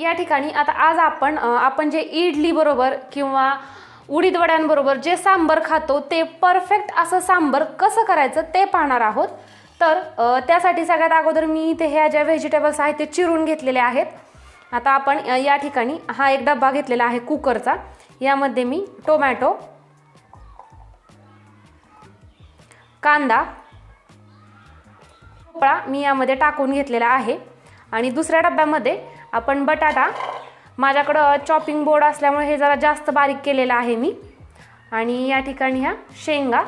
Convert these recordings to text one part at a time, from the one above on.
या ठिकाणी आता आज आपण आपण जे इडलीबरोबर किंवा उडीद वड्यांबरोबर जे सांबर खातो ते परफेक्ट असं सांबर कसं करायचं ते पाहणार आहोत. तर त्यासाठी सगळ्यात अगोदर मी इथे ह्या ज्या व्हेजिटेबल्स आहेत ते चिरून घेतलेले आहेत. आता आपण या ठिकाणी हा एक डब्बा घेतलेला आहे कुकरचा. यामध्ये मी टोमॅटो कांदा भोपळा मी यामध्ये टाकून घेतलेला आहे. आणि दुसऱ्या डब्यामध्ये आपण बटाटा माझ्याकडं चॉपिंग बोर्ड असल्यामुळे हे जरा जास्त बारीक केलेलं आहे मी. आणि या ठिकाणी ह्या शेंगा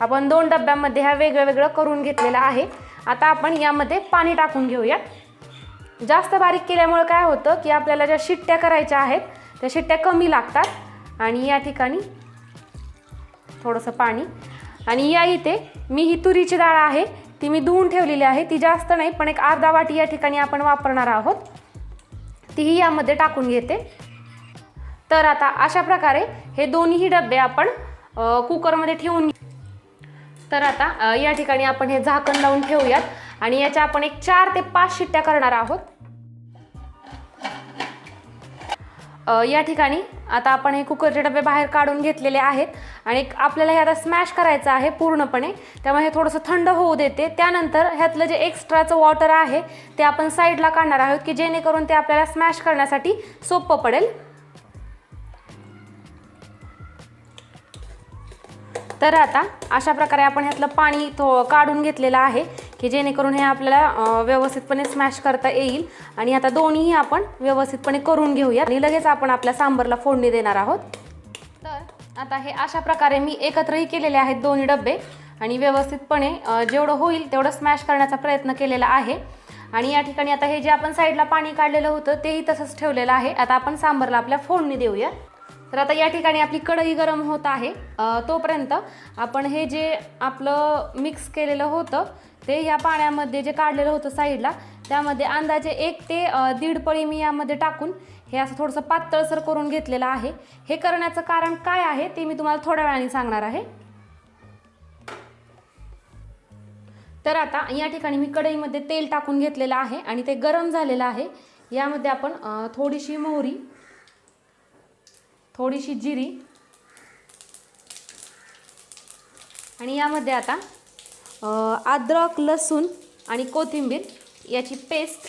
आपण दोन डब्यामध्ये ह्या वेगळं वेगळं करून घेतलेलं आहे. आता आपण यामध्ये पाणी टाकून घेऊया जास्त बारीक केल्यामुळे काय होतं की आपल्याला ज्या शिट्ट्या करायच्या आहेत त्या शिट्ट्या कमी लागतात. आणि या ठिकाणी थोडंसं पाणी. आणि या इथे मी ही तुरीची डाळ आहे ती मी धुवून ठेवलेली आहे. ती जास्त नाही पण एक अर्धा वाटी या ठिकाणी आपण वापरणार आहोत. तीही यामध्ये टाकून घेते. तर आता अशा प्रकारे हे दोन्हीही डबे आपण कुकरमध्ये ठेवून घे- तर आता या ठिकाणी आपण हे झाकण लावून ठेवूयात. आणि याच्या आपण एक चार ते पाच शिट्ट्या करणार आहोत. या ठिकाणी आता आपण हे कुकरचे डबे बाहेर काढून घेतलेले आहेत आणि एक आपल्याला हे आता स्मॅश करायचं आहे पूर्णपणे. त्यामुळे हे थोडंसं थंड होऊ देते. त्यानंतर ह्यातलं जे एक्स्ट्राचं वॉटर आहे ते आपण साईडला काढणार आहोत की जेणेकरून ते आपल्याला स्मॅश करण्यासाठी सोपं पडेल. तर आता अशा प्रकारे आपण ह्यातलं पाणी थो काढून घेतलेलं आहे की जेणेकरून हे आपल्याला व्यवस्थितपणे स्मॅश करता येईल. आणि आता दोन्हीही आपण व्यवस्थितपणे करून घेऊया आणि लगेच आपण आपल्या सांबरला फोडणी देणार आहोत. तर आता हे अशा प्रकारे मी एकत्रही केलेले आहेत दोन्ही डबे. आणि व्यवस्थितपणे जेवढं होईल तेवढं स्मॅश करण्याचा प्रयत्न केलेला आहे. आणि या ठिकाणी आता हे जे आपण साईडला पाणी काढलेलं होतं तेही तसंच ठेवलेलं आहे. आता आपण सांबरला आपल्या फोडणी देऊया तर आता या ठिकाणी आपली कढई गरम होत आहे. तोपर्यंत आपण हे जे आपलं मिक्स केलेलं होतं ते ह्या पाण्यामध्ये जे काढलेलं होतं साईडला त्यामध्ये अंदाजे एक ते दीड पळी मी यामध्ये टाकून हे असं थोडंसं पातळसर करून घेतलेलं आहे. हे करण्याचं कारण काय आहे ते मी तुम्हाला थोड्या वेळाने सांगणार आहे. तर आता या ठिकाणी मी कढईमध्ये तेल टाकून घेतलेलं आहे आणि ते गरम झालेलं आहे. यामध्ये आपण थोडीशी मोहरी थोडीशी जिरी. आणि यामध्ये आता अद्रक लसूण आणि कोथिंबीर याची पेस्ट.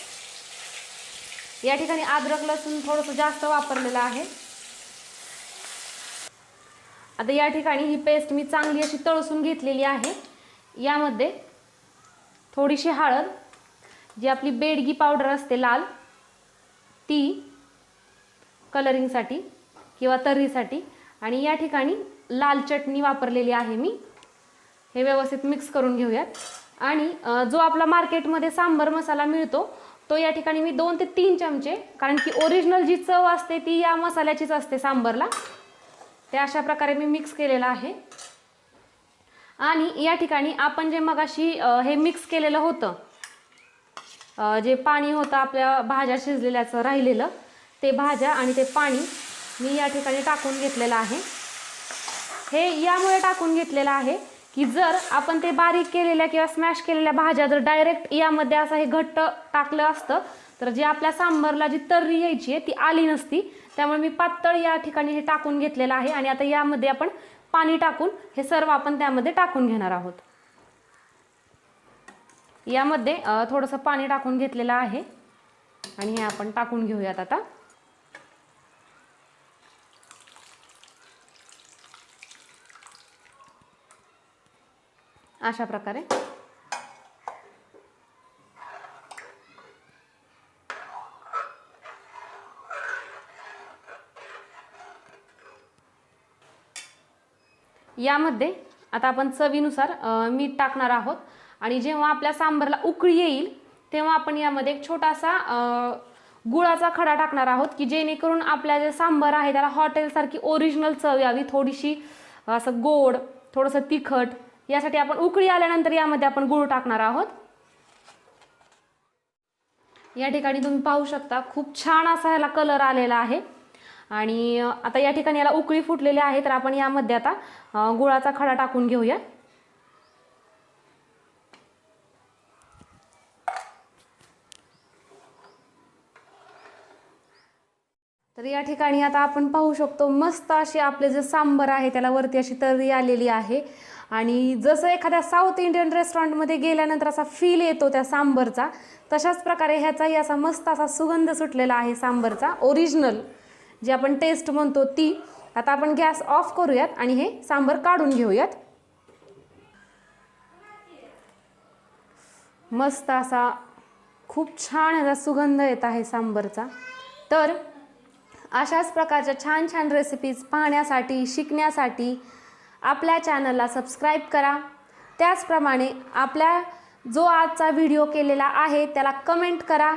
या ठिकाणी अद्रक लसूण थोडंसं जास्त वापरलेलं आहे. आता या ठिकाणी ही पेस्ट मी चांगली अशी तळसून घेतलेली आहे. यामध्ये थोडीशी हळद जी आपली बेडगी पावडर असते लाल ती कलरिंगसाठी किंवा तर्रीसाठी. आणि या ठिकाणी लाल चटणी वापरलेली आहे मी. हे व्यवस्थित मिक्स करून घेऊयात. आणि जो आपला मार्केटमध्ये सांबर मसाला मिळतो तो या ठिकाणी मी दोन ते तीन चमचे कारण की ओरिजिनल जी चव असते ती या मसाल्याचीच असते सांबरला. ते अशा प्रकारे मी मिक्स केलेलं आहे. आणि या ठिकाणी आपण जे मगाशी हे मिक्स केलेलं होतं जे पाणी होतं आपल्या भाज्या शिजलेल्याचं राहिलेलं ते भाज्या आणि ते पाणी मी या ठिकाणी टाकून घेतलेलं आहे. हे यामुळे टाकून घेतलेलं आहे की जर आपण ते बारीक केलेल्या किंवा स्मॅश केलेल्या भाज्या जर डायरेक्ट यामध्ये असं हे घट्ट टाकलं असतं तर जे आपल्या सांबरला जी तर्री यायची आहे ती आली नसती. त्यामुळे मी पातळ या ठिकाणी हे टाकून घेतलेलं आहे आणि आता यामध्ये आपण पाणी टाकून हे सर्व आपण त्यामध्ये टाकून घेणार आहोत. यामध्ये थोडंसं पाणी टाकून घेतलेलं आहे आणि हे आपण टाकून घेऊयात आता. अशा प्रकारे. यामध्ये आता आपण चवीनुसार मीठ टाकणार आहोत. आणि जेव्हा आपल्या सांबरला उकळी येईल तेव्हा आपण यामध्ये एक छोटासा गुळाचा खडा टाकणार आहोत की जेणेकरून आपल्या जे सांबर आहे त्याला हॉटेलसारखी ओरिजिनल चव यावी थोडीशी असं गोड थोडंसं तिखट यासाठी आपण उकळी आल्यानंतर यामध्ये आपण गुळ टाकणार आहोत. या ठिकाणी तुम्ही पाहू शकता खूप छान असा ह्याला कलर आलेला आहे. आणि आता या ठिकाणी याला उकळी फुटलेली आहे तर आपण यामध्ये आता गुळाचा खडा टाकून घेऊया. तर या ठिकाणी आता आपण पाहू शकतो मस्त अशी आपले जे सांबर आहे त्याला वरती अशी तर्री आलेली आहे. आणि जसं एखाद्या साऊथ इंडियन रेस्टॉरंटमध्ये गेल्यानंतर असा फील येतो त्या सांबरचा तशाच प्रकारे ह्याचाही असा मस्त असा सुगंध सुटलेला आहे सांबरचा ओरिजिनल जे आपण टेस्ट म्हणतो ती. आता आपण गॅस ऑफ करूयात आणि हे सांबर काढून घेऊयात. मस्त असा खूप छान याचा सुगंध येत आहे सांबरचा. तर अशाच प्रकारच्या छान छान रेसिपीज पाहण्यासाठी शिकण्यासाठी आपल्या चॅनलला सबस्क्राईब करा. त्याचप्रमाणे आपल्या जो आजचा व्हिडिओ केलेला आहे त्याला कमेंट करा.